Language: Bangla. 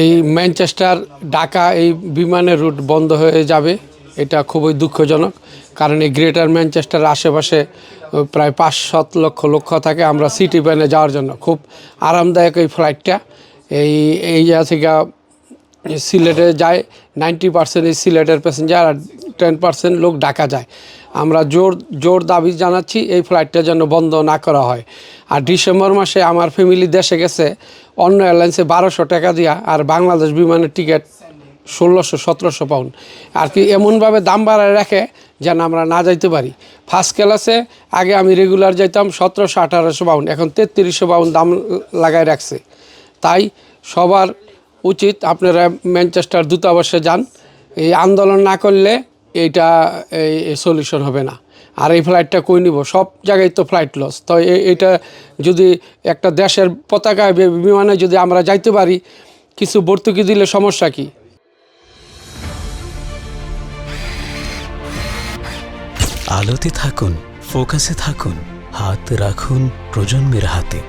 এই ম্যানচেস্টার ঢাকা এই বিমানের রুট বন্ধ হয়ে যাবে, এটা খুবই দুঃখজনক। কারণ এই গ্রেটার ম্যানচেস্টার আশেপাশে প্রায় পাঁচ সাত লক্ষ লক্ষ থাকে আমরা সিটি প্যানে যাওয়ার জন্য। খুব আরামদায়ক এই ফ্লাইটটা। এই এই জায়গা থেকে সিলেটে যায়, নাইনটি পার্সেন্ট এই সিলেটের প্যাসেঞ্জার আর টেন পার্সেন্ট লোক ঢাকা যায়। আমরা জোর জোর দাবি জানাচ্ছি এই ফ্লাইটটা যেন বন্ধ না করা হয়। আর ডিসেম্বর মাসে আমার ফ্যামিলি দেশে গেছে অন্য এয়ারলাইন্সে বারোশো টাকা দিয়া আর বাংলাদেশ বিমানের টিকিট ষোলোশো, সতেরোশো পাউন্ড। আর কি এমনভাবে দাম বাড়ায় রাখে যেন আমরা না যাইতে পারি। ফার্স্ট ক্লাসে আগে আমি রেগুলার যাইতাম সতেরোশো, আঠারোশো পাউন্ড। এখন তেত্রিশশো পাউন্ড দাম লাগায় রাখছে। তাই সবার উচিত আপনারা ম্যানচেস্টার দূতাবাসে যান। এই আন্দোলন না করলে এইটা এই সলিউশন হবে না। আর এই ফ্লাইটটা কই নিব? সব জায়গায় তো ফ্লাইট লস তো এটা যদি একটা দেশের পতাকা বিমানে যদি আমরা যাইতে পারি, কিছু ভর্তুকি দিলে সমস্যা কি? আলোতে থাকুন ফোকাসে থাকুন, হাত রাখুন প্রজন্মের হাতে।